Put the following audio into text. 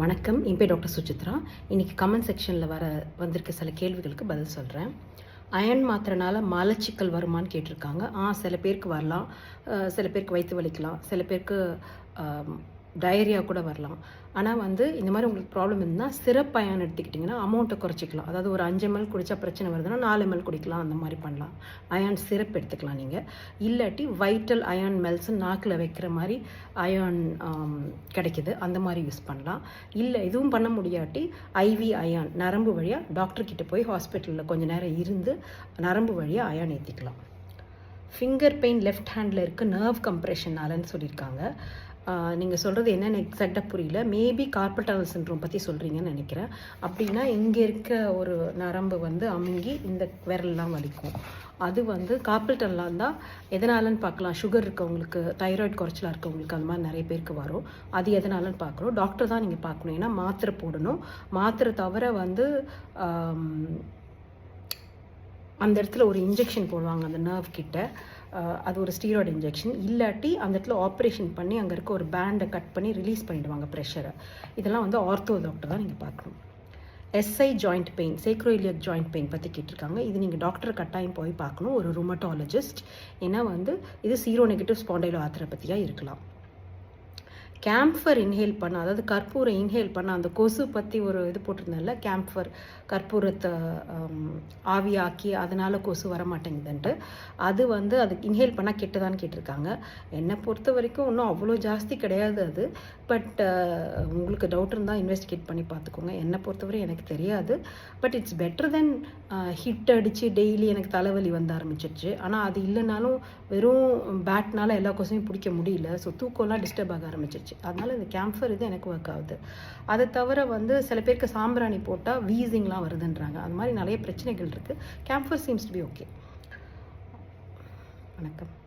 வணக்கம். என் பேர் டாக்டர் சுசித்ரா. இன்றைக்கி கமெண்ட் செக்ஷனில் வர வந்திருக்க சில கேள்விகளுக்கு பதில் சொல்கிறேன் அயன் மாத்திரனால மலச்சிக்கல் வருமான்னு கேட்டிருக்காங்க. ஆ சில பேருக்கு வரலாம். சில பேருக்கு வயிற்று வலிக்கலாம். சில பேருக்கு டயரியா கூட வரலாம். ஆனால் வந்து இந்த மாதிரி உங்களுக்கு ப்ராப்ளம் இருந்தால் சிறப்பு அயன் எடுத்துக்கிட்டிங்கன்னா அமௌண்ட்டை குறைச்சிக்கலாம். அதாவது ஒரு அஞ்சு எம்எல் குடித்தா பிரச்சனை வருதுன்னா நாலு எம்எல் குடிக்கலாம். அந்த மாதிரி பண்ணலாம். அயான் சிரப் எடுத்துக்கலாம் நீங்கள் இல்லாட்டி வைட்டல் அயான் மெல்ஸ் நாக்கில் வைக்கிற மாதிரி அயான் um, கிடைக்குது. அந்த மாதிரி யூஸ் பண்ணலாம். இல்லை இதுவும் பண்ண முடியாட்டி ஐவி அயான் நரம்பு வழியாக டாக்டர்கிட்ட போய் ஹாஸ்பிட்டலில் கொஞ்சம் நேரம் இருந்து நரம்பு வழியாக அயான் ஏற்றிக்கலாம் ஃபிங்கர் பெயின் லெஃப்ட் ஹேண்டில் இருக்க நர்வ் கம்ப்ரெஷனாலன்னு சொல்லியிருக்காங்க. நீங்கள் சொல்கிறது என்னென்னு எக்ஸாக்டாக புரியல. மேபி கார்பல் சின்ரோம் பற்றி சொல்கிறீங்கன்னு நினைக்கிறேன். அப்படின்னா இங்கே இருக்க ஒரு நரம்பு வந்து அமுங்கி இந்த விரல்லாம் வலிக்கும். அது வந்து கார்பல் டனலாக தான் எதனாலன்னு பார்க்கலாம். சுகர் இருக்கவங்களுக்கு தைராய்டு குறைச்சலாக இருக்கவங்களுக்கு அந்த மாதிரி நிறைய பேருக்கு வரும். அது எதனாலன்னு பார்க்குறோம் டாக்டர் தான் நீங்கள் பார்க்கணும். ஏன்னா மாத்திரை போடணும். மாத்திரை தவிர வந்து அந்த இடத்துல ஒரு இன்ஜெக்ஷன் போடுவாங்க அந்த நர்வ் கிட்ட. அது ஒரு ஸ்டீராய்டு இன்ஜெக்ஷன் இல்லாட்டி அந்த இடத்துல ஆப்ரேஷன் பண்ணி அங்கே இருக்க ஒரு பேண்டை கட் பண்ணி ரிலீஸ் பண்ணிடுவாங்க ப்ரெஷரை இதெல்லாம் வந்து ஆர்த்தோ டாக்டர் தான் நீங்கள் பார்க்கணும். SI joint pain sacroiliac joint pain பற்றி கேட்டிருக்காங்க. இது நீங்கள் டாக்டர் கட்டாயம் போய் பார்க்கணும். ஒரு ருமட்டாலஜிஸ்ட் ஏன்னா வந்து இது சீரோ நெகட்டிவ் ஸ்பாண்டைலோ ஆத்திரப்பத்தியாக இருக்கலாம். கேம்ஃபர் இன்ஹேல் பண்ண அதாவது கற்பூரம் இன்ஹேல் பண்ண அந்த கொசு பற்றி ஒரு இது போட்டிருந்தேன்ல கேம்ஃபர் கற்பூரத்தை ஆவியாக்கி அதனால் கொசு வர மாட்டேங்குதுன்ட்டு அது வந்து அது இன்ஹேல் பண்ணால் கெட்டதான்னு கேட்டிருக்காங்க. என்னை பொறுத்த வரைக்கும் இன்னும் அவ்வளோ ஜாஸ்தி கிடையாது அது. பட் உங்களுக்கு டவுட் இருந்தால் இன்வெஸ்டிகேட் பண்ணி பார்த்துக்கோங்க. என்னை பொறுத்தவரை எனக்கு தெரியாது. But it's better than hit அடித்து டெய்லி எனக்கு தலைவலி வந்து ஆரம்பிச்சிருச்சு. ஆனால் அது இல்லைனாலும் வெறும் பேட்னால எல்லா கொசையும் பிடிக்க முடியல. ஸோ தூக்கம்லாம் டிஸ்டர்ப் ஆக ஆரம்பிச்சிருச்சு. அதனால இந்த கேம்ஃபர் இது எனக்கு ஒர்க் ஆகுது. அதை தவிர வந்து சில பேருக்கு சாம்பிராணி போட்டால் வீசிங்லாம் வருதுன்றாங்க. அது மாதிரி நிறைய பிரச்சனைகள் இருக்குது camphor seems to be okay வணக்கம்.